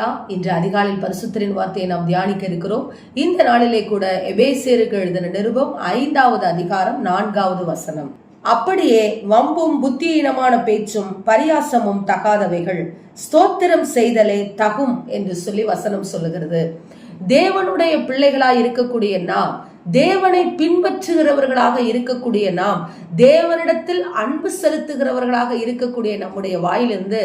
ஹalleluya இன்று அதிகாலையில் பரிசுத்தரின் வார்த்தையை நாம் தியானிக்க இருக்கிறோம். இந்த நாளிலே கூட எபேசியருக்கு எழுதின நிருபம் ஐந்தாவது அதிகாரம் நான்காவது வசனம். அப்படியே வம்பும் புத்தியீனமான பேச்சும் பரியாசமும் தகாதவைகள் ஸ்தோத்திரம் செய்தலே தகும் என்று சொல்லி வசனம் சொல்லுகிறது. தேவனுடைய பிள்ளைகளாய் இருக்கக்கூடிய நாம் தேவனை பின்பற்றுகிறவர்களாக இருக்கக்கூடிய நாம் தேவனிடத்தில் அன்பு செலுத்துகிறவர்களாக இருக்கக்கூடிய நம்முடைய வாயிலிருந்து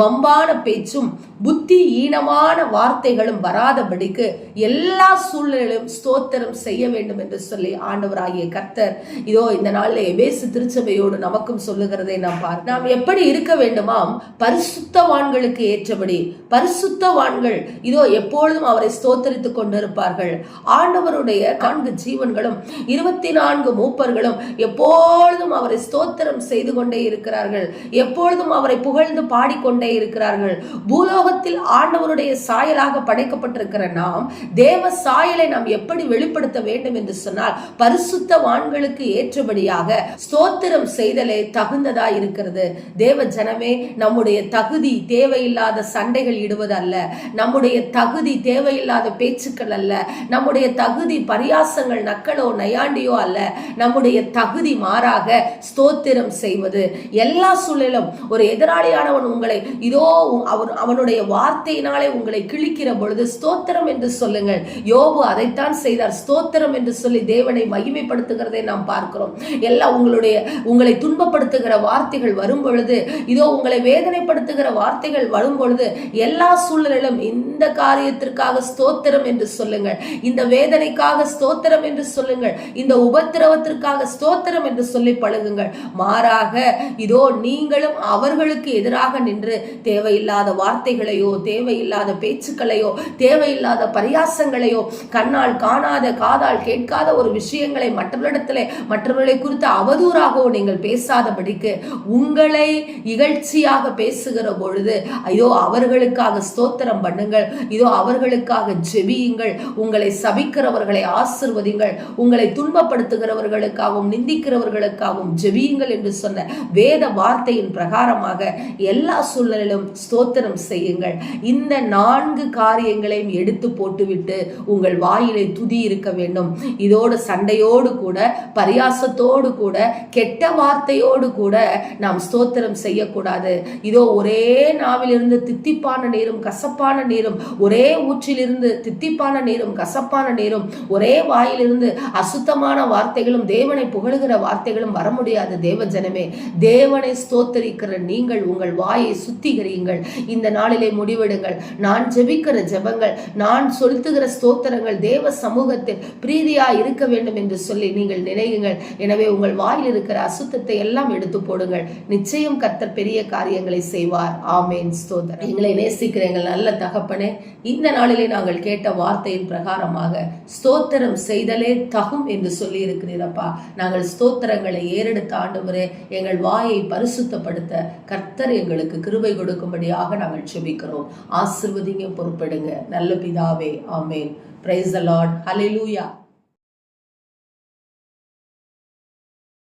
வம்பான பேச்சும் புத்தி ஈனமான வார்த்தைகளும் வராதபடிக்கு எல்லா சூழ்நிலையிலும் ஸ்தோத்திரம் செய்ய வேண்டும் என்று சொல்லி ஆண்டவராகிய கர்த்தர் இதோ இந்த நாளில் எபேசு திருச்சபையோடு நமக்கும் சொல்லுகிறதை நாம் பார் நாம் எப்படி இருக்க வேண்டுமாம்? பரிசுத்தவான்களுக்கு ஏற்றபடி. பரிசுத்தவான்கள் இதோ எப்பொழுதும் அவரை ஸ்தோத்தரித்துக் கொண்டிருப்பார்கள். ஆண்டவருடைய நான்கு ஜீவன்களும் இருபத்தி நான்கு மூப்பர்களும் எப்பொழுதும் அவரை ஸ்தோத்திரம் செய்து கொண்டே இருக்கிறார்கள். எப்பொழுதும் அவரை புகழ்ந்து பாடிக்கொண்டே இருக்கிறார்கள். சமூகத்தில் ஆண்டவருடைய சாயலாக படைக்கப்பட்டிருக்கிற நாம் தேவ சாயலை நாம் எப்படி வெளிப்படுத்த வேண்டும் என்று சொன்னால் பரிசுத்த வான்களுக்கு ஏற்றபடியாக ஸ்தோத்திரம் செய்தலே தகுந்ததா இருக்கிறது. தேவ ஜனமே நம்முடைய தகுதி தேவையில்லாத சண்டைகள் இடுவது அல்ல நம்முடைய தகுதி தேவையில்லாத பேச்சுக்கள் அல்ல. நம்முடைய தகுதி பரியாசங்கள் நக்களோ நையாண்டியோ அல்ல. நம்முடைய தகுதி மாறாக ஸ்தோத்திரம் செய்வது. எல்லா சூழலும் ஒரு எதிராளியானவன் உங்களை இதோ அவன் அவனுடைய வார்த்தையினாலே உங்களை கிழிக்கிற பொழுது ஸ்தோத்திரம் என்று சொல்லுங்கள். யோபு அதைத்தான் செய்தார். ஸ்தோத்திரம் என்று சொல்லி தேவனை மகிமைப்படுத்துகிறதை நாம் பார்க்கிறோம். எல்லாம் உங்களுடைய உங்களை துன்பப்படுத்துகிற வார்த்தைகள் வரும் பொழுது இதோ உங்களை வேதனைப்படுத்துகிற வார்த்தைகள் வரும் பொழுது எல்லா சூழ்நிலையிலும் இந்த காரியத்திற்காக ஸ்தோத்திரம் என்று சொல்லுங்கள். இந்த வேதனைக்காக ஸ்தோத்திரம் என்று சொல்லுங்கள். இந்த உபத்திரவத்திற்காக ஸ்தோத்திரம் என்று சொல்லி பழகுங்கள். மாறாக இதோ நீங்களும் அவர்களுக்கு எதிராக நின்று தேவையில்லாத வார்த்தைகளை வார்த்தைகளையோ தேவையில்லாத பேச்சுக்களையோ தேவையில்லாத பரியாசங்களையோ கண்ணால் காணாத காதால் கேட்காத ஒரு விஷயங்களை மற்றவர்களிடத்திலே மற்றவர்களை குறித்து அவதூறாகவோ நீங்கள் பேசாதபடிக்கு உங்களை இகழ்ச்சியாக பேசுகிற பொழுது ஐயோ அவர்களுக்காக ஸ்தோத்திரம் பண்ணுங்கள் இதோ அவர்களுக்காக ஜெபியுங்கள் உங்களை சபிக்கிறவர்களை ஆசிர்வதிங்கள் உங்களை துன்பப்படுத்துகிறவர்களுக்காகவும் நிந்திக்கிறவர்களுக்காகவும் ஜெபியுங்கள் என்று சொன்ன வேத வார்த்தையின் பிரகாரமாக எல்லா சூழ்நிலையிலும் ஸ்தோத்திரம் செய்யுங்கள். இந்த நான்கு காரியங்களையும் எடுத்து போட்டுவிட்டு உங்கள் வாயிலை துதி இருக்க வேண்டும். இதோடு சண்டையோடு கூட பரியாசத்தோடு கூட கெட்ட வார்த்தையோடு கூட நாம் ஸ்தோத்திரம் செய்யக்கூடாது. இதோ ஒரே நாவிலிருந்து தித்திப்பான நீரும் கசப்பான நீரும் ஒரே ஊற்றிலிருந்து தித்திப்பான நீரும் கசப்பான நீரும் ஒரே வாயிலிருந்து அசுத்தமான வார்த்தைகளும் தேவனை புகழுகிற வார்த்தைகளும் வர முடியாது. தேவ ஜனமே தேவனை ஸ்தோத்தரிக்கிற நீங்கள் உங்கள் வாயை சுத்திகரியுங்கள். இந்த நாளில் முடிவெடுங்கள். நான் ஜெபிக்கிற ஜெபங்கள் நான் சொலுத்துகிற ஸ்தோத்திரங்கள் தேவ சமூகத்தில் பிரீதியா இருக்க வேண்டும் என்று சொல்லி நீங்கள் நினையுங்கள். எனவே உங்கள் வாயில் இருக்கிற அசுத்தத்தை எல்லாம் எடுத்து போடுங்கள். நிச்சயம் கர்த்தர் பெரிய காரியங்களை செய்வார். ஆமேன். ஸ்தோத்திரம். எங்களை நேசிக்கிற எங்கள் நல்ல தகப்பனே இந்த நாளிலே நாங்கள் கேட்ட வார்த்தையின் பிரகாரமாக ஸ்தோத்திரம் செய்தலே தகும் என்று சொல்லி இருக்கிறீரப்பா நாங்கள் ஸ்தோத்திரங்களை ஏறெடுத்த ஆண்டவரே எங்கள் வாயை பரிசுத்தப்படுத்த கர்த்தர் எங்களுக்கு கிருபை கொடுக்கும்படியாக நாங்கள் ஜெபிக்கிறோம். ஆசிர்வதிங்க பொறுப்பெடுங்க. நல்ல பிதாவே ஆமேன். Price allot Lord